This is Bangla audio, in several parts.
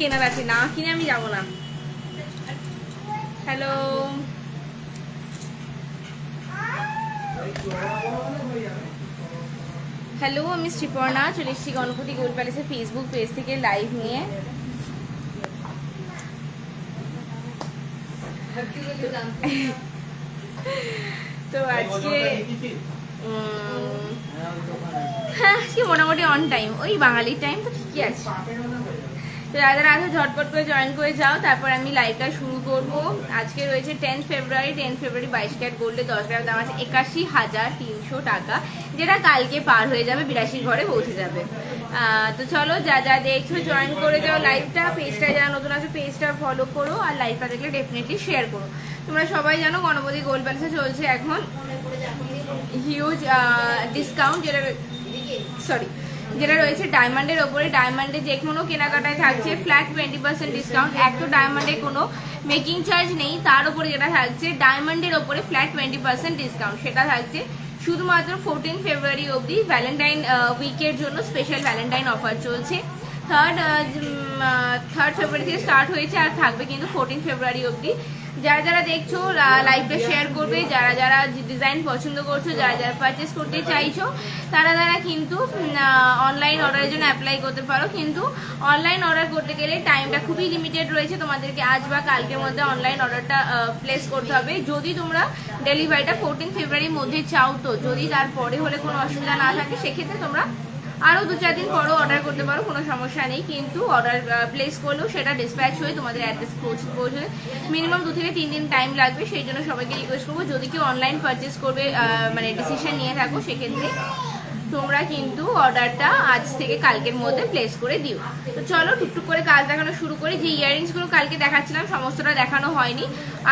কেনার আছে না কিনে আমি যাব না। হ্যালো হ্যালো আমি শ্রীপর্ণা, চলে এসেছি গণপতি গোল প্যালেসের ফেসবুক পেজ থেকে লাইভ নিয়ে। তো আজকে হ্যাঁ আজকে মোটামুটি অন টাইম ওই বাঙালির টাইম তো ঠিকই আছে। তো যারা আছে ঝটপট করে জয়েন করে যাও। তারপর আমি লাইভটা শুরু করব। আজকে রয়েছে টেন ফেব্রুয়ারি টেন ফেব্রুয়ারি বাইশ ক্যারেট গোল্ডে দশ গ্রাম দাম আছে একাশি হাজার তিনশো টাকা, যেটা কালকে পার হয়ে যাবে, বিরাশি ঘরে পৌঁছে যাবে। তো চলো, যা যা দেখছ জয়েন করে যাও লাইভটা পেজটা যারা নতুন আছে পেজটা ফলো করো আর লাইভটা দেখলে ডেফিনেটলি শেয়ার করো। তোমরা সবাই জানো, গণপতি গোল্ড প্যালেসে চলছে এখন হিউজ ডিসকাউন্ট যেটা সরি যেটা রয়েছে ডায়মন্ডের ওপরে। ডায়মন্ডে যে কোনো কেনাকাটায় থাকছে ফ্ল্যাট টোয়েন্টি পার্সেন্ট ডিসকাউন্ট এক তো ডায়মন্ডে কোনো মেকিং চার্জ নেই, তার উপরে যেটা থাকছে ডায়মন্ডের ওপরে ফ্ল্যাট টোয়েন্টি পার্সেন্ট ডিসকাউন্ট সেটা থাকছে শুধুমাত্র ফোরটিন ফেব্রুয়ারি অবধি ভ্যালেন্টাইন উইকের জন্য স্পেশাল ভ্যালেন্টাইন অফার চলছে। থার্ড থার্ড ফেব্রুয়ারি থেকে স্টার্ট হয়েছে আর থাকবে কিন্তু ফোরটিন ফেব্রুয়ারি অবধি। যারা যারা দেখছ লাইভটা শেয়ার করবে, যারা যারা ডিজাইন পছন্দ করছ, যারা যারা পারচেস করতে চাইছো, তারা তারা কিন্তু অনলাইন অর্ডারের জন্য অ্যাপ্লাই করতে পারো। কিন্তু অনলাইন অর্ডার করতে গেলে টাইমটা খুবই লিমিটেড রয়েছে। তোমাদেরকে আজ বা কালকের মধ্যে অনলাইন অর্ডারটা প্লেস করতে হবে। যদি তোমরা ডেলিভারিটা ফোরটিন ফেব্রুয়ারির মধ্যে চাও তো, যদি তারপরে হলে কোনো অসুবিধা না থাকে, সেক্ষেত্রে তোমরা আরও দু চার দিন পরও অর্ডার করতে পারো, কোনো সমস্যা নেই। কিন্তু অর্ডার প্লেস করলেও সেটা ডিসপ্যাচ হয়ে তোমাদের অ্যাড্রেস পৌঁছে পৌঁছে মিনিমাম দু থেকে তিন দিন টাইম লাগবে, সেই জন্য সবাইকে রিকোয়েস্ট করব। যদি কেউ অনলাইন পারচেস করবে মানে ডিসিশন নিয়ে থাকো, সেক্ষেত্রে তোমরা কিন্তু অর্ডারটা আজ থেকে কালকের মধ্যে প্লেস করে দিও। তো চলো, টুকটুক করে কাজ দেখানো শুরু করি। যে ইয়াররিংসগুলো কালকে দেখাচ্ছিলাম, সমস্তটা দেখানো হয়নি।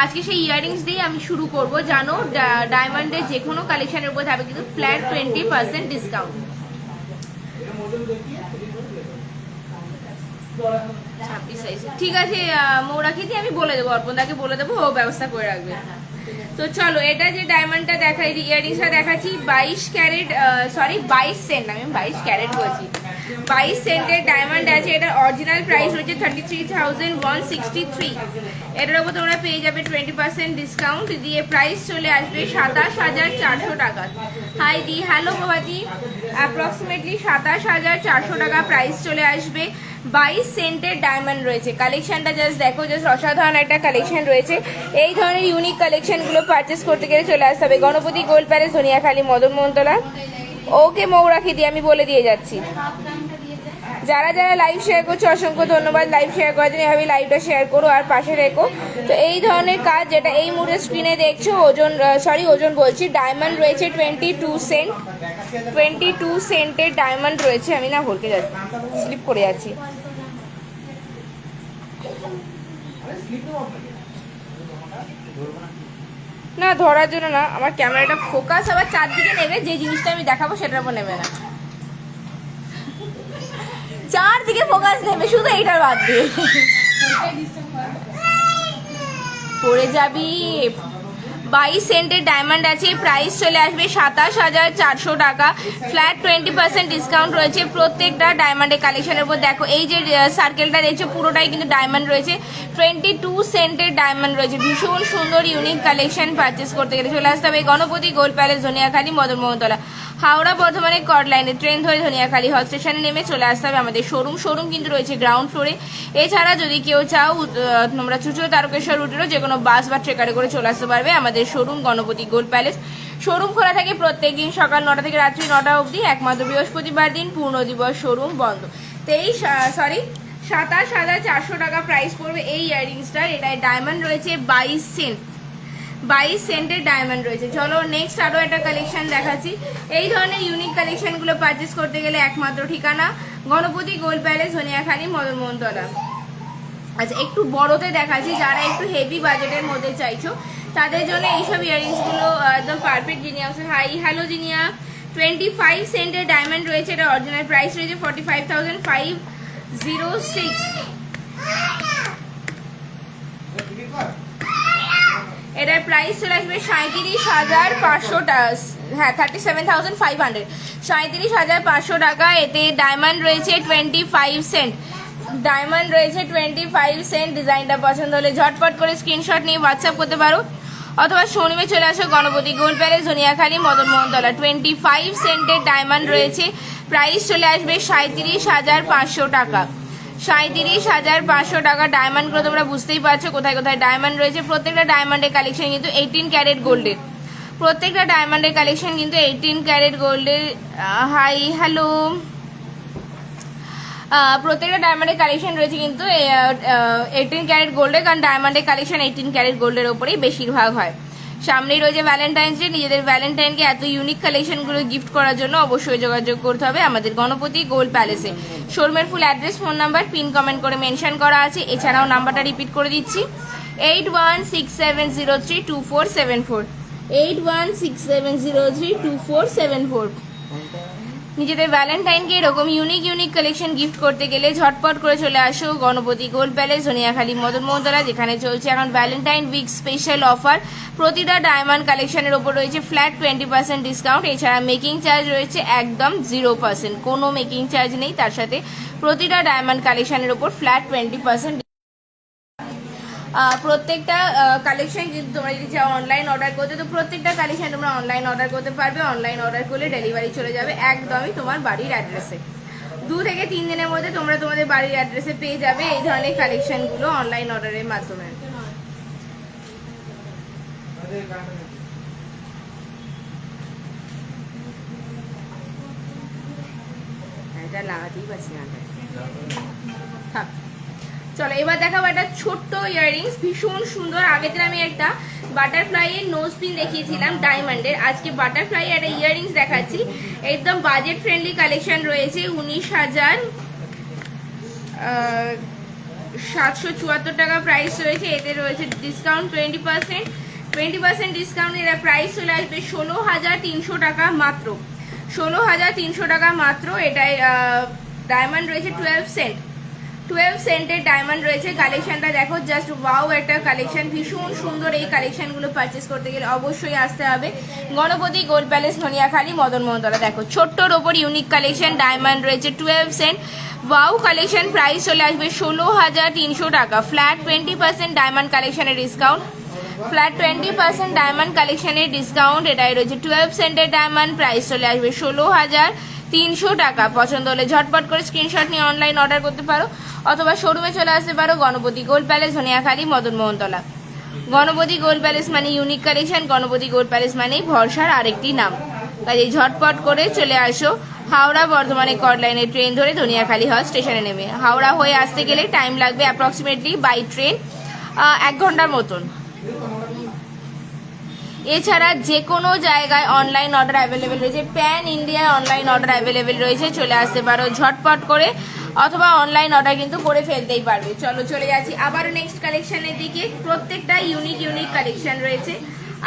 আজকে সেই ইয়াররিংস দিয়েই আমি শুরু করব। জানো ডায়মন্ডের যে কোনো কালেকশানের উপর থাকবে কিন্তু ফ্ল্যাট টোয়েন্টি পার্সেন্ট ডিসকাউন্ট ছাব্বিশ সাইজ। ঠিক আছে মৌরাকে দিয়ে আমি বলে দেবো অর্পণদাকে বলে দেবো ও ব্যবস্থা করে রাখবে। তো চলো এটা যে ডায়মন্ডটা দেখাই ইয়ারিংসটা দেখাচ্ছি বাইশ ক্যারেট সরি বাইশ সেন্ট আমি বাইশ ক্যারেট বলছি। বাইশ সেন্টের ডায়মন্ড আছে, এটার অরিজিনাল প্রাইস হচ্ছে thirty three thousand one sixty three এটার উপর তোমরা পেয়ে যাবে টোয়েন্টি পার্সেন্ট ডিসকাউন্ট দিয়ে প্রাইস চলে আসবে সাতাশ হাজার চারশো টাকা। হাই দি হ্যালো প্রভাতি অ্যাপ্রক্সিমেটলি সাতাশ হাজার চারশো টাকা প্রাইস চলে আসবে। বাইশ সেন্টের ডায়মন্ড রয়েছে। কালেকশনটা জাস্ট দেখো জাস্ট অসাধারণ একটা কালেকশন রয়েছে। এই ধরনের ইউনিক কালেকশনগুলো পারচেস করতে গেলে চলে আসতে হবে। Ganapati gold palace Dhaniakhali Madan Mohantala okay Mourakhi দিয়ে আমি বলে দিয়ে যাচ্ছি। যারা যারা লাইভ শেয়ার করছ, অসংখ্য ধন্যবাদ লাইভ শেয়ার করার জন্য। এভাবে লাইভটা শেয়ার করো আর পাশে রেখো তো এই ধরনের কাজ যেটা এই মুহূর্তে স্ক্রিনে দেখছ, ওজন সরি ওজন বলছি ডায়মন্ড রয়েছে twenty two cent twenty two সেন্টের diamond রয়েছে। আমি না ভরকে যাচ্ছি স্লিপ করে যাচ্ছি। না, ধরার জন্য না, আমার ক্যামেরাটা ফোকাস আবার চারদিকে নেবে, যে জিনিসটা আমি দেখাবো সেটার উপর নেবে না। চারদিকে ফোকাস নেবে, শুধু এইটার বাদ দিয়ে। পড়ে যাবি। বাইশ সেন্টের ডায়মন্ড আছে প্রাইস চলে আসবে সাতাশ হাজার চারশো টাকা। ফ্ল্যাট টোয়েন্টি পার্সেন্ট ডিসকাউন্ট রয়েছে প্রত্যেকটা ডায়মন্ডের কালেকশনের উপর। দেখো, এই যে সার্কেলটা রয়েছে, পুরোটাই কিন্তু ডায়মন্ড রয়েছে। টোয়েন্টি টু সেন্টের ডায়মন্ড রয়েছে। ভীষণ সুন্দর ইউনিক কালেকশন পারচেস করতে গেলে। চলে আসতে হবে গণপতি গোল্ড প্যালেস ধনিয়াখালী মদন মোহনতলা হাওড়া বর্ধমানের কট লাইনে ট্রেন ধরে ধনিয়াখালী হল স্টেশনে নেমে চলে আসতে হবে আমাদের শোরুম। শোরুম কিন্তু রয়েছে গ্রাউন্ড ফ্লোরে এছাড়া যদি কেউ চাও তোমরা চুচুড়ো তারকেশ্বর রুটেরও যে কোনো বাস বা ট্রেকারে করে চলে আসতে পারবে আমাদের showroom, Ganapati gold palace showroom খোলা থাকে প্রত্যেক দিন সকাল নটা থেকে রাত্রি নটা অবধি। একমাত্র বৃহস্পতিবার দিন, পূর্ণ দিবস শোরুম বন্ধ। তেইশ সরি সাতাশ হাজার চারশো টাকা প্রাইস পড়বে এই ইয়াররিংসটার এটায় ডায়মন্ড রয়েছে বাইশ সেন্ট বাইশ সেন্টের ডায়মন্ড রয়েছে। চলো নেক্সট আরও একটা কালেকশন দেখাচ্ছি। এই ধরনের ইউনিক কালেকশনগুলো পারচেস করতে গেলে একমাত্র ঠিকানা গণপতি গোল্ড প্যালেস, ধনিয়াখালী মদন মোহনতলা আচ্ছা একটু বড়তে দেখাচ্ছি, যারা একটু হেভি বাজেটের মধ্যে চাইছো, তাদের জন্য এইসব ইয়ারিংসগুলো একদম perfect Jinia hi hello Jinia. Twenty five সেন্টের diamond রয়েছে, এটা অরিজিনাল প্রাইস রয়েছে forty five thousand five zero six এটার প্রাইস চলে আসবে সাঁত্রিশ হাজার পাঁচশো হ্যাঁ thirty seven thousand five hundred সাঁত্রিশ হাজার পাঁচশো টাকা, এতে ডায়মন্ড রয়েছে টোয়েন্টি ফাইভ সেন্ট ডায়মন্ড রয়েছে টোয়েন্টি ফাইভ সেন্ট ডিজাইনটা পছন্দ হলে ঝটপট করে স্ক্রিনশট নিয়ে হোয়াটসঅ্যাপ করতে পারো। অথবা শনিমে চলে আসো Ganapati gold palace, Dhaniakhali Madan Mohantala twenty five সেন্টের diamond রয়েছে। প্রাইস চলে আসবে সাঁত্রিশ হাজার পাঁচশো টাকা। সাঁত্রিশ হাজার পাঁচশো টাকা ডায়মন্ডগুলো তোমরা বুঝতেই পারছ কোথায় কোথায় ডায়মন্ড রয়েছে। প্রত্যেকটা ডায়মন্ডের কালেকশন কিন্তু এইটিন ক্যারেট গোল্ডের প্রত্যেকটা ডায়মন্ডের কালেকশন কিন্তু এইটিন ক্যারেট গোল্ডের হাই হ্যালো প্রত্যেকটা ডায়মন্ডের কালেকশন রয়েছে কিন্তু এইটিন ক্যারেট গোল্ডের কারণ ডায়মন্ডের কালেকশন এইটিন ক্যারেট গোল্ডের ওপরেই বেশিরভাগ হয়। সামনেই রয়েছে ভ্যালেন্টাইন্স ডে নিজেদের ভ্যালেন্টাইনকে এত ইউনিক কালেকশনগুলো গিফট করার জন্য অবশ্যই যোগাযোগ করতে হবে আমাদের গণপতি গোল্ড প্যালেসে শোরুমের full address phone number pin comment করে মেনশন করা আছে। এছাড়াও নাম্বারটা রিপিট করে দিচ্ছি। Eight one six seven zero three two four seven four eight one six seven zero three two four seven four নিজেদের ভ্যালেন্টাইনকে এরকম ইউনিক ইউনিক কালেকশন গিফট করতে গেলে ঝটপট করে চলে আসো গণপতি গোল্ড প্যালেস সোনিয়াখালী মদন মোহনতলা যেখানে চলছে এখন ভ্যালেন্টাইন উইক স্পেশাল অফার প্রতিটা ডায়মন্ড কালেকশনের ওপর রয়েছে ফ্ল্যাট টোয়েন্টি পার্সেন্ট ডিসকাউন্ট এছাড়া মেকিং চার্জ রয়েছে একদম জিরো পার্সেন্ট কোনো মেকিং চার্জ নেই। তার সাথে প্রতিটা ডায়মন্ড কালেকশনের ওপর ফ্ল্যাট টোয়েন্টি পার্সেন্ট প্রত্যেকটা কালেকশন কিন্তু তোমরা যদি চাও অনলাইন অর্ডার করতে, তো প্রত্যেকটা কালেকশন তোমরা অনলাইন অর্ডার করতে পারবে। অনলাইন অর্ডার করলে ডেলিভারি চলে যাবে একদমই তোমার বাড়ির অ্যাড্রেসে দু থেকে তিন দিনের মধ্যে তোমরা তোমাদের বাড়ির অ্যাড্রেসে পেয়ে যাবে এই ধরনের কালেকশনগুলো অনলাইন অর্ডারের মাধ্যমে। এটা লাগাতেই পারছি না। থাক। চলো, এবার দেখাবো একটা ছোট্ট ইয়াররিংস ভীষণ সুন্দর। আগের দিন আমি একটা বাটারফ্লাই এর নোজ পিন দেখিয়েছিলাম ডায়মন্ডের আজকে বাটারফ্লাই একটা ইয়াররিংস দেখাচ্ছি। একদম বাজেট ফ্রেন্ডলি কালেকশন রয়েছে, উনিশ হাজার সাতশো চুয়াত্তর টাকা প্রাইস রয়েছে। এতে রয়েছে discount twenty percent twenty percent discount এর প্রাইস চলে আসবে ষোলো হাজার তিনশো টাকা মাত্র। ষোলো হাজার তিনশো টাকা মাত্র। এটাই ডায়মন্ড রয়েছে টুয়েলভ সেন্ট টুয়েলভ সেন্টের ডায়মন্ড রয়েছে কালেকশনটা দেখো জাস্ট ওয়াও একটা কালেকশন ভীষণ সুন্দর এই কালেকশনগুলো পারচেস করতে গেলে অবশ্যই আসতে হবে। গণপতি গোল্ড প্যালেস ননিয়াখালী মদন মোহনতলা দেখো, ছোট্টর ওপর ইউনিক কালেকশন ডায়মন্ড রয়েছে twelve cent wow collection price চলে আসবে ষোলো হাজার তিনশো টাকা। ফ্ল্যাট টোয়েন্টি পার্সেন্ট ডায়মন্ড কালেকশনের discount flat twenty percent diamond কালেকশনের ডিসকাউন্ট এটাই রয়েছে। টুয়েলভ সেন্টের ডায়মন্ড প্রাইস চলে আসবে ষোলো হাজার তিনশো টাকা। পছন্দ হলে ঝটপট করে স্ক্রিনশট নিয়ে অনলাইন অর্ডার করতে পারো। অথবা শোরুমে চলে আসতে পারো Ganapati gold palace, Dhaniakhali, Madan Mohantala. Ganapati gold palace মানে unique collection Ganapati gold palace মানেই ভরসার আরেকটি নাম। কাজে ঝটপট করে চলে আসো হাওড়া বর্ধমানে কর্ডলাইনে ট্রেন ধরে ধনিয়াখালী হল স্টেশনে নেমে। হাওড়া হয়ে আসতে গেলে টাইম লাগবে অ্যাপ্রক্সিমেটলি বাই ট্রেন এক ঘণ্টার মতন। এছাড়া যে কোনো জায়গায় অনলাইন অর্ডার অ্যাভেলেবেল রয়েছে। প্যান ইন্ডিয়ায় অনলাইন অর্ডার অ্যাভেলেবেল রয়েছে, চলে আসতে পারো ঝটপট করে, অথবা অনলাইন অর্ডার কিন্তু করে ফেলতেই পারবে। চলো চলে যাচ্ছি আবারও নেক্সট কালেকশনের দিকে। প্রত্যেকটা ইউনিক ইউনিক কালেকশন রয়েছে।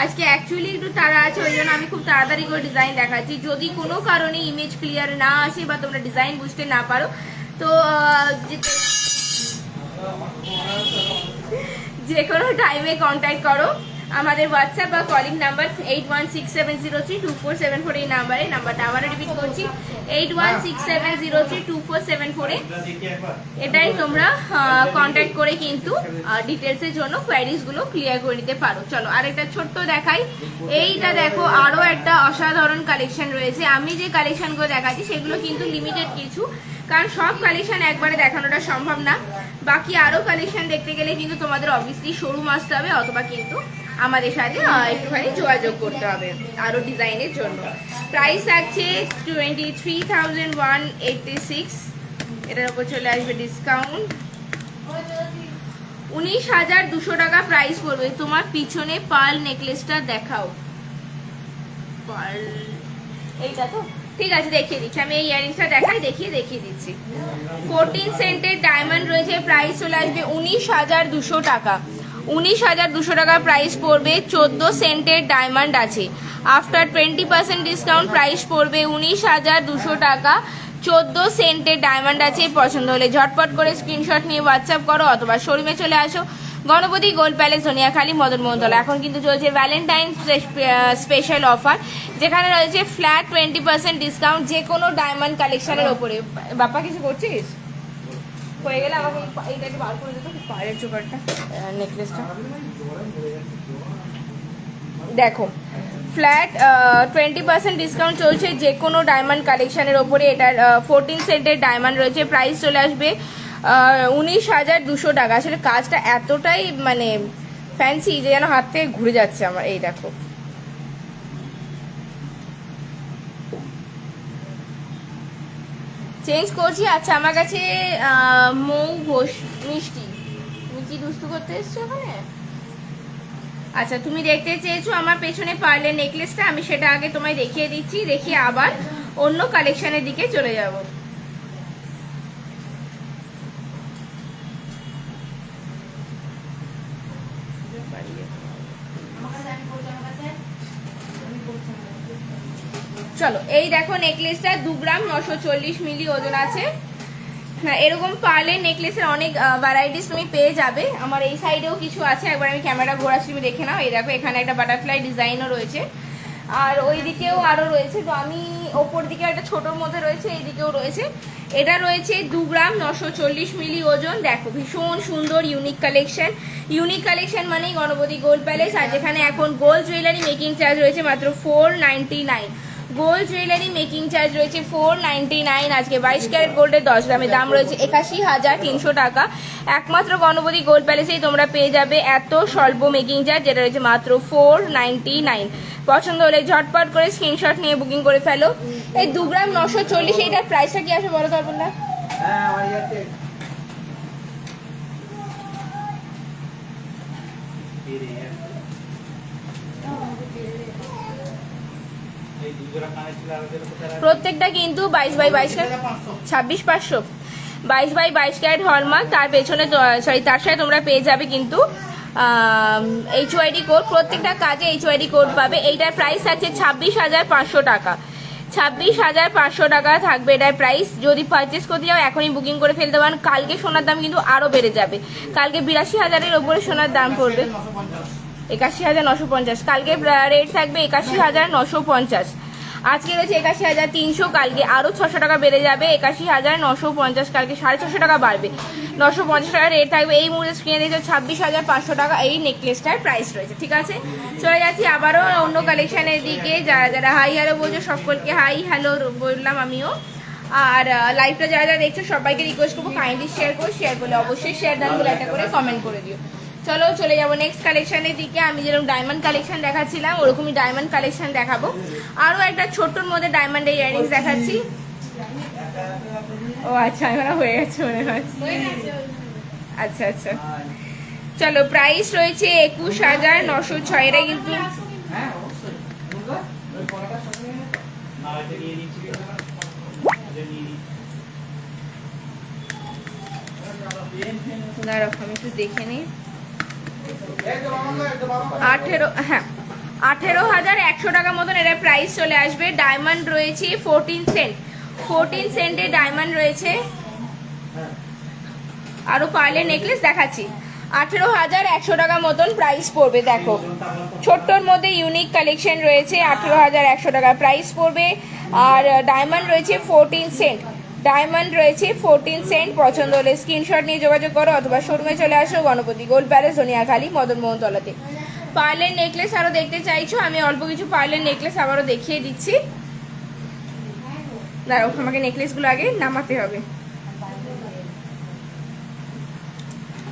আজকে অ্যাকচুয়ালি একটু তারা আছে, ওই জন্য আমি খুব তাড়াতাড়ি করে ডিজাইন দেখাচ্ছি। যদি কোনো কারণে ইমেজ ক্লিয়ার না আসে বা তোমরা ডিজাইন বুঝতে না পারো, তো যে কোনো টাইমে কন্ট্যাক্ট করো। আমাদের হোয়াটসঅ্যাপ বা calling number eight one six seven zero three two four seven four এই নাম্বারে নাম্বারটা আবারও রিপিট করছি। Eight one six seven zero three two four seven ফোরে এটাই তোমরা কন্ট্যাক্ট করে কিন্তু ডিটেলসের জন্য কোয়ারিজগুলো ক্লিয়ার করে নিতে পারো। চলো, আরেকটা ছোট্ট দেখাই। এইটা দেখো, আরও একটা অসাধারণ কালেকশন রয়েছে। আমি যে কালেকশনগুলো দেখাচ্ছি, সেগুলো কিন্তু লিমিটেড কিছু। কারণ সব কালেকশন একবারে দেখানোটা সম্ভব না। বাকি আরও কালেকশন দেখতে গেলে কিন্তু তোমাদের অবভিয়াসলি শোরুম আসতে হবে, অথবা কিন্তু আমাদের সাথে একটুখানি যোগাযোগ করতে হবে আরও ডিজাইনের জন্য। প্রাইস আছে twenty three thousand one six এটার উপর চলে আসবে ডিসকাউন্ট উনিশ হাজার দুশো টাকা প্রাইস পড়বে। তোমার পিছনে পার্ল নেকলেসটা দেখাও। পার্ল এইটা তো? ঠিক আছে, দেখিয়ে দিচ্ছি। আমি এই ইয়ারিংসটা দেখাই, দেখিয়ে দেখিয়ে দিচ্ছি। ফোরটিন সেন্টের ডায়মন্ড রয়েছে প্রাইস চলে আসবে উনিশ হাজার দুশো টাকা। উনিশ হাজার দুশো টাকা প্রাইস পড়বে, চোদ্দ সেন্টের ডায়মন্ড আছে। After twenty percent discount price পড়বে উনিশ হাজার দুশো টাকা। চোদ্দ সেন্টের ডায়মন্ড আছে, পছন্দ হলে ঝটপট করে স্ক্রিনশট নিয়ে হোয়াটসঅ্যাপ করো অথবা শোরুমে চলে আসো। গণপতি গোল্ড প্যালেস ধনিয়াখালী মদন মোহনতলা এখন কিন্তু চলছে ভ্যালেন্টাইন স্পেশাল অফার যেখানে রয়েছে ফ্ল্যাট টোয়েন্টি পার্সেন্ট ডিসকাউন্ট যে কোনো ডায়মন্ড কালেকশনের ওপরে। বাপ্পা কিছু করছিস? হয়ে গেলে আমাকে বার করে দিত পায়ের চোকারটা। নেকলেসটা দেখো ফ্ল্যাট টোয়েন্টি পার্সেন্ট ডিসকাউন্ট চলছে যে কোনো ডায়মন্ড কালেকশনের ওপরে। এটার ফোরটিন সেন্টের ডায়মন্ড রয়েছে। প্রাইস চলে আসবে উনিশ হাজার দুশো টাকা। আসলে কাজটা এতটাই মানে ফ্যান্সি যে যেন হাত থেকে ঘুরে যাচ্ছে আমার, এই দেখো। চেঞ্জ করছি? আচ্ছা আমার কাছে মৌ ঘোষ, মিষ্টি। তুমি কি দুস্তু করতে এসছো ওখানে? আচ্ছা তুমি দেখতে চেয়েছো আমার পেছনে পার্লের নেকলেসটা, আমি সেটা আগে তোমায় দেখিয়ে দিচ্ছি, দেখিয়ে আবার অন্য কালেকশনের দিকে চলে যাব। চলো, এই দেখো নেকলেসটা দু গ্রাম নশো চল্লিশ মিলি ওজন আছে। হ্যাঁ এরকম পার্লের নেকলেসের অনেক ভ্যারাইটিস তুমি পেয়ে যাবে। আমার এই সাইডেও কিছু আছে, একবার আমি ক্যামেরা ঘোরাচ্ছি তুমি দেখে নাও। এই দেখো, এখানে একটা বাটারফ্লাই ডিজাইনও রয়েছে। আর ওই দিকেও আরও রয়েছে, তো আমি ওপর দিকে একটা ছোটোর মধ্যে রয়েছে এই দিকেও রয়েছে। এটা রয়েছে দু গ্রাম নশো চল্লিশ মিলি ওজন। দেখো, ভীষণ সুন্দর ইউনিক কালেকশন ইউনিক কালেকশন মানেই গণপতি গোল্ড প্যালেস আর যেখানে এখন গোল্ড জুয়েলারি মেকিং চার্জ রয়েছে মাত্র four ninety nine gold jewellery making charge রয়েছে ফোর নাইনটি নাইন আজকে বাইশ ক্যারেট গোল্ডের দশ গ্রামের দাম রয়েছে একাশি হাজার তিনশো টাকা। একমাত্র গণপতি গোল্ড প্যালেসেই তোমরা পেয়ে যাবে এত স্বল্প মেকিং চার্জ যেটা রয়েছে মাত্র ফোর নাইনটি নাইন পছন্দ হলে ঝটপট করে স্ক্রিনশট নিয়ে বুকিং করে ফেলো। এই দু গ্রাম নশো চল্লিশ এইটার প্রাইসটা কি আসবে বলো তো আপনার হ্যাঁ আমার ইয়াতে এই দুজোড়া কানে ছিল আর ওদের কোথায় রাখবে? প্রত্যেকটা কিন্তু বাইশ বাই বাইশ ছাব্বিশ পাঁচশো। বাইশ বাই বাইশ ক্যারেট হলমার্ক, তার পেছনে সরি তার সাথে তোমরা পেয়ে যাবে কিন্তু এইচ ওয়াইডি কোড প্রত্যেকটা কাজে এইচ ওয়াইডি কোড পাবে। এইটার প্রাইস আছে ছাব্বিশ হাজার পাঁচশো টাকা। ছাব্বিশ হাজার পাঁচশো টাকা থাকবে এটার প্রাইস যদি পারচেস করতে যাও, এখনই বুকিং করে ফেলতে পারেন কালকে সোনার দাম কিন্তু আরও বেড়ে যাবে। কালকে বিরাশি হাজারের ওপরে সোনার দাম পড়বে। একাশি হাজার নশো পঞ্চাশ। কালকে রেট থাকবে একাশি হাজার নশো পঞ্চাশ। আজকে রয়েছে একাশি হাজার তিনশো, কালকে আরও ছশো টাকা বেড়ে যাবে, একাশি হাজার নশো পঞ্চাশ, কালকে সাড়ে ছশো টাকা বাড়বে। নশো পঞ্চাশ টাকা রেট থাকবে, এই মুহূর্তে স্ক্রিনে দেখছ ছাব্বিশ হাজার পাঁচশো টাকা এই নেকলেসটার প্রাইস রয়েছে, ঠিক আছে? চলে যাচ্ছি আবারও অন্য কালেকশনের দিকে, যারা যারা হাই হ্যালো বলছো সকলকে হাই হ্যালো বললাম আমিও। আর লাইভটা যারা যারা দেখছ সবাইকে রিকোয়েস্ট করব কাইন্ডলি শেয়ার করো শেয়ার করলে অবশ্যই শেয়ার দানগুলো একটা করে কমেন্ট করে দিও। চলো চলে যাব নেক্সট কালেকশনের দিকে। আমি যেরকম ডায়মন্ড কালেকশন দেখাচ্ছিলাম, ওরকমই ডায়মন্ড কালেকশন দেখাবো। আরও একটা ছোট্টর মধ্যে ডায়মন্ডের ইয়ারিংস দেখাচ্ছি। ও আচ্ছা আমার হয়ে গেছে মনে হয়। আচ্ছা আচ্ছা। চলো প্রাইস রয়েছে একুশ হাজার নশো ছয় এটা কিন্তু। একটু দেখে নিই। আঠেরো হ্যাঁ আঠেরো হাজার একশো টাকা মতন এটা প্রাইস চলে আসবে। ডায়মন্ড রয়েছে ফোরটিন সেন্ট ফোরটিন সেন্টের ডায়মন্ড রয়েছে। আরও পার্লের নেকলেস দেখাচ্ছি। আঠেরো হাজার একশো টাকা মতন প্রাইস পড়বে, দেখো। ছোট্টর মধ্যে ইউনিক কালেকশন রয়েছে, আঠেরো হাজার একশো টাকা প্রাইস পড়বে। আর ডায়মন্ড রয়েছে ফোরটিন সেন্ট ডায়মন্ড রয়েছে ফোরটিন সেন্ট, পছন্দ হলে স্ক্রিনশট নিয়ে যোগাযোগ করো অথবা শোরুমে চলে আসো গণপতি গোল্ড প্যালেস, ধনিয়াখালী মদন মোহনতলাতে পার্লের নেকলেস আরও দেখতে চাইছো? আমি অল্প কিছু পার্লের নেকলেস আবারও দেখিয়ে দিচ্ছি। দাঁড়াও, আমাকে নেকলেসগুলো আগে নামাতে হবে।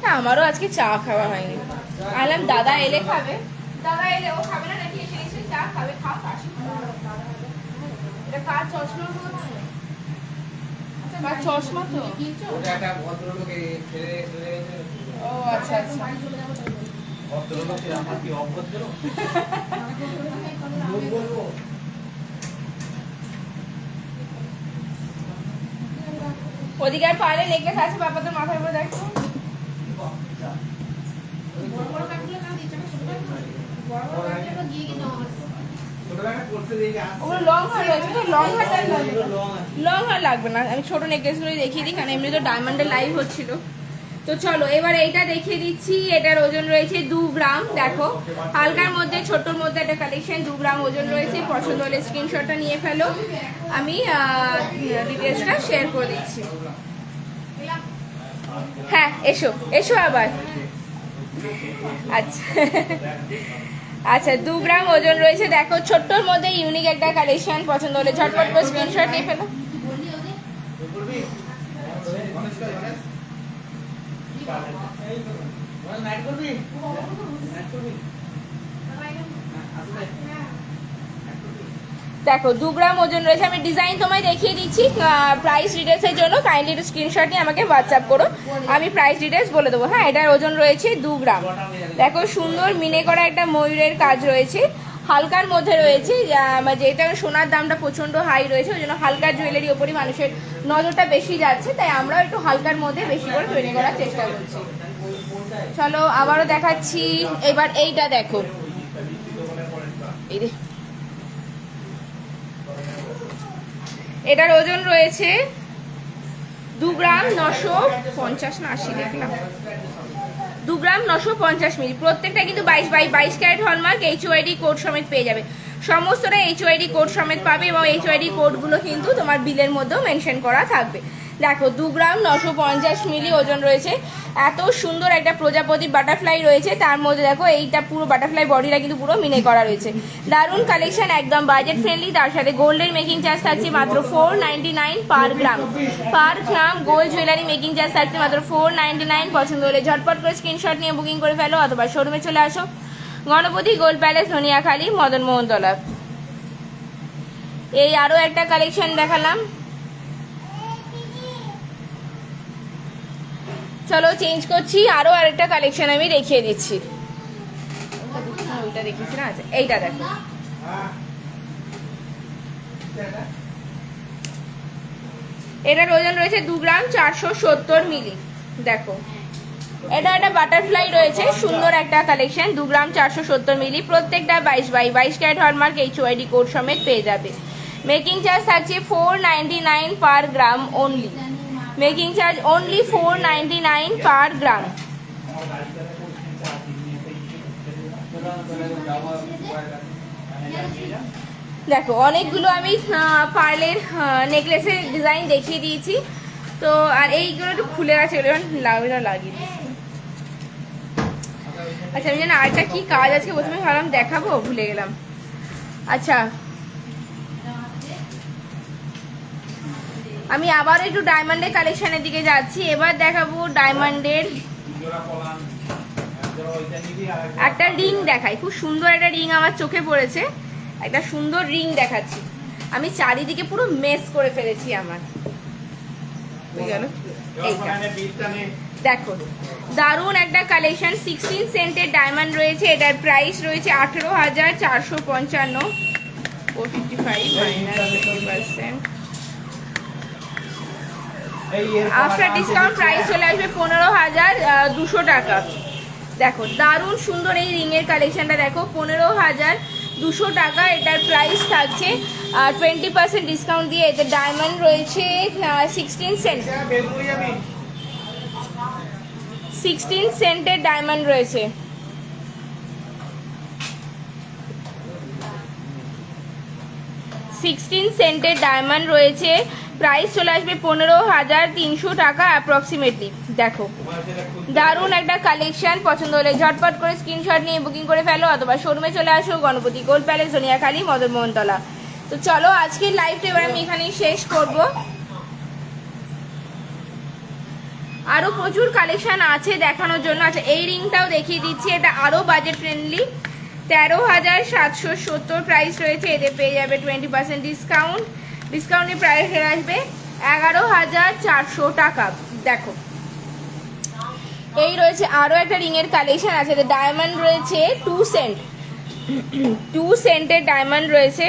না, আমারও আজকে চা খাওয়া হয়নি। আলাম, দাদা এলে খাবে। দাদা এলে ও খাবে না নাকি এসে চা খাবে, খাও এটা কার চশমা? চশমা তো? ওটা একটা ভদ্রলোকে ছেড়ে চলে ও আচ্ছা আচ্ছা। ভদ্রলোক আমার কি অভদ্র? মুখ বলব? ওদিকে আর পারলে নেকলেস আছে বাপাদের মাথার উপরে দেখো। ছোটবেলা করতে দেখি আসছে। ওগুলো লং হার রয়েছে তো লং হারটা লাগবে। লং হার লাগবে না আমি ছোট নেকলেসগুলোই দেখিয়ে দিই কারণ এমনি তো ডায়মন্ডের লাইভ হচ্ছিল। তো চলো এবার এইটা দেখিয়ে দিচ্ছি এটার ওজন রয়েছে দু গ্রাম দেখো। হালকার মধ্যে ছোট্টর মধ্যে একটা কালেকশন দু গ্রাম ওজন রয়েছে পছন্দ হলে স্ক্রিনশটটা নিয়ে ফেলো। আমি ডিটেলসটা শেয়ার করে দিচ্ছি। হ্যাঁ এসো এসো আবার। আচ্ছা। আচ্ছা দু গ্রাম ওজন রয়েছে। দেখো, ছোট্টর মধ্যে ইউনিক একটা কালেকশন পছন্দ হলে ঝটপট করে স্ক্রিনশট নিয়ে ফেলো। করবি গণেশ কর গণেশ নাইট করবি নাইট করবি আসলে দেখো দু গ্রাম ওজন রয়েছে। আমি ডিজাইন তোমায় দেখিয়ে দিচ্ছি প্রাইস ডিটেলসের জন্য। কাইন্ডলি একটু স্ক্রিনশট নিয়ে আমাকে হোয়াটসঅ্যাপ করো। আমি প্রাইস ডিটেলস বলে দেবো। হ্যাঁ এটার ওজন রয়েছে দু গ্রাম। দেখো সুন্দর মিনে করা একটা ময়ূরের কাজ রয়েছে। হালকার মধ্যে রয়েছে আহ, যেটা সোনার দামটা প্রচণ্ড হাই রয়েছে ওই জন্য হালকার জুয়েলারি ওপরই মানুষের নজরটা বেশি যাচ্ছে। তাই আমরাও একটু হালকার মধ্যে বেশি করে তৈরি করার চেষ্টা করছি। চলো আবারও দেখাচ্ছি। এবার এইটা দেখো। এই এটার ওজন রয়েছে দু গ্রাম নশো পঞ্চাশ না আশি, দেখলাম। দু গ্রাম নশো পঞ্চাশ মিলি, প্রত্যেকটা কিন্তু বাইশ বাই বাইশ ক্যারেট হলমার্ক ওয়াইডি কোড সমেত পেয়ে যাবে। সমস্তটা এইচ ওয়াইডি কোড সমেত পাবে এবং এইচ ওয়াইডি কোডগুলো কিন্তু তোমার বিলের মধ্যেও মেনশন করা থাকবে। দেখো, দু গ্রাম নশো পঞ্চাশ মিলি ওজন রয়েছে। এত সুন্দর একটা প্রজাপতি বাটারফ্লাই রয়েছে। তার মধ্যে দেখো, এইটা পুরো বাটারফ্লাই বডিটা কিন্তু পুরো মিনে করা রয়েছে। দারুণ কালেকশন একদম বাজেট ফ্রেন্ডলি তার সাথে গোল্ডের মেকিং চার্জ থাকছে মাত্র four nine per gram per gram gold jewellery making charge থাকছে মাত্র ফোর নাইন পছন্দ হলে ঝটপট করে স্ক্রিনশট নিয়ে বুকিং করে ফেলো অথবা শোরুমে চলে আসো। গণপতি গোল্ড প্যালেস ধনিয়াখালী মদন মোহনতলা এই আরও একটা কালেকশন দেখালাম। চলো চেঞ্জ করছি আরও আরেকটা কালেকশন আমি দেখিয়ে দিচ্ছি। ওইটা দেখিয়েছি না? আচ্ছা এইটা দেখো। এটার ওজন রয়েছে দু গ্রাম চারশো সত্তর মিলি। দেখো। এটা একটা বাটারফ্লাই রয়েছে, সুন্দর একটা কালেকশন দু গ্রাম চারশো সত্তর মিলি। প্রত্যেকটা বাইশ বাই বাইশ carat hallmark H UID code সমেত পেয়ে যাবে। মেকিং চার্জ থাকছে four ninety nine per gram only making charge only four ninety nine per gram দেখো, অনেকগুলো আমি পার্লের নেকলেসের ডিজাইন দেখিয়ে দিয়েছি। তো, আর এইগুলো একটু খুলে গেছে এগুলো লাগিয়ে দিচ্ছি। আচ্ছা আমি জানি আরেকটা কি কাজ আছে, প্রথমে ভাবলাম দেখাবো, ভুলে গেলাম। আচ্ছা আমি আবার একটু ডায়মন্ডের কালেকশনের দিকে যাচ্ছি। এবার দেখাবো ডায়মন্ডের একটা- রিং দেখাই। খুব সুন্দর একটা রিং আমার চোখে পড়েছে। একটা সুন্দর রিং দেখাচ্ছি। আমি চারিদিকে পুরো মেস করে ফেলেছি আমার। দেখো, দারুণ একটা কালেকশন। সিক্সটিন সেন্টের ডায়মন্ড রয়েছে। এটার প্রাইস রয়েছে আঠেরো হাজার চারশো পঞ্চান্ন। ফোর ফিফটি ফাইভ পার্সেন্ট এই এর আফটার ডিসকাউন্ট প্রাইস চলে আসবে পনেরো হাজার দুশো টাকা। দেখো দারুণ সুন্দর এই রিংয়ের কালেকশনটা দেখো পনেরো হাজার দুশো টাকা এটার প্রাইস থাকছে আর টোয়েন্টি পার্সেন্ট ডিসকাউন্ট দিয়ে এতে ডায়মন্ড রয়েছে সিক্সটিন সেন্ট সিক্সটিন সেন্টের ডায়মন্ড রয়েছে। সিক্সটিন সেন্টের ডায়মন্ড রয়েছে প্রাইস চলে আসবে পনেরো হাজার তিনশো টাকা অ্যাপ্রক্সিমেটলি দেখো, দারুণ একটা কালেকশন পছন্দ হলে ঝটপট করে স্ক্রিনশট নিয়ে বুকিং করে ফেলো, অথবা শোরুমে চলে আসো, গণপতি গোল্ড প্যালেস জনিয়াখালী মদন মোহনতলা তো চলো, আজকের লাইভটা এবার আমি এখানেই শেষ করব। আরও প্রচুর কালেকশন আছে দেখানোর জন্য। আচ্ছা এই রিংটাও দেখিয়ে দিচ্ছি, এটা আরও বাজেট ফ্রেন্ডলি তেরো হাজার সাতশো সত্তর প্রাইস রয়েছে, এতে পেয়ে যাবে টোয়েন্টি পার্সেন্ট ডিসকাউন্ট ডিসকাউন্টের প্রাইস আসবে এগারো হাজার চারশো টাকা। দেখো। এই রয়েছে আরও একটা রিং এর কালেকশন আছে ডায়মন্ড রয়েছে টু সেন্ট টু সেন্টের ডায়মন্ড রয়েছে।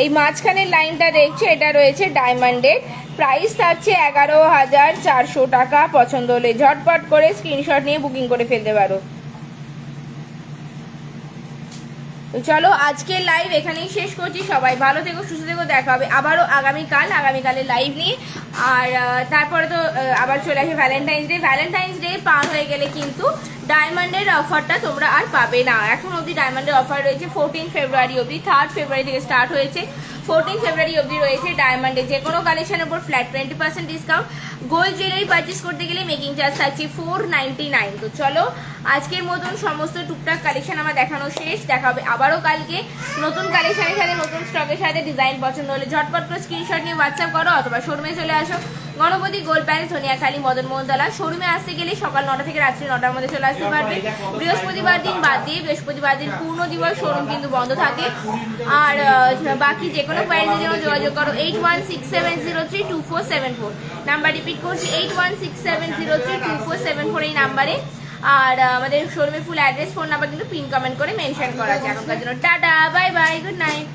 এই মাঝখানের লাইনটা দেখছ, এটা রয়েছে ডায়মন্ডের প্রাইস থাকছে এগারো হাজার চারশো টাকা। পছন্দ হলে ঝটপট করে স্ক্রিনশট নিয়ে বুকিং করে ফেলতে পারো। চলো আজকের লাইভ এখানেই শেষ করছি। সবাই ভালো থেকো, সুস্থ থেকো, দেখা হবে আবারও আগামীকাল, আগামীকালের লাইভ নিয়ে। আর তারপরে তো আবার চলে আসে ভ্যালেন্টাইন্স ডে ভ্যালেন্টাইন্স ডে পার হয়ে গেলে কিন্তু ডায়মন্ডের অফারটা তোমরা আর পাবে না। এখন অবধি ডায়মন্ডের অফার রয়েছে ফোরটিন ফেব্রুয়ারি অবধি। থার্ড ফেব্রুয়ারি থেকে স্টার্ট হয়েছে। ফোরটিন ফেব্রুয়ারি অবধি রয়েছে ডায়মন্ডে যে কোনো কালেকশনের উপর flat twenty percent discount gold jewellery purchase করতে গেলে মেকিং চার্জ থাকছে ফোর নাইন তো চলো, আজকের মতন সমস্ত টুকটাক কালেকশন আমার দেখানো শেষ। দেখা হবে আবারও কালকে। নতুন কালেকশনের সাথে, নতুন স্টকের সাথে। ডিজাইন পছন্দ হলে ঝটপট করে স্ক্রিনশট নিয়ে হোয়াটসঅ্যাপ করো অথবা শোরুমে চলে আসো। Ganapati gold palace Dhaniakhali, Madan Mohantala. শোরুমে আসতে গেলে সকাল নটা থেকে রাত্রি নটার মধ্যে চলে আসতে পারবে। বৃহস্পতিবার দিন বাদ দিয়ে বৃহস্পতিবার দিন পূর্ণ দিবস শোরুম কিন্তু বন্ধ থাকে। আর বাকি যে কোনো কোয়ারিজের জন্য যোগাযোগ করো। Eight one six seven zero three two four seven four number repeat করছি eight one six seven zero three two four seven four এই নাম্বারে আর আমাদের শোরুমের ফুল অ্যাড্রেস ফোন নাম্বার কিন্তু পিন কমেন্ট করে মেনশন করা যায় এখনকার জন্য। Tata bye bye good night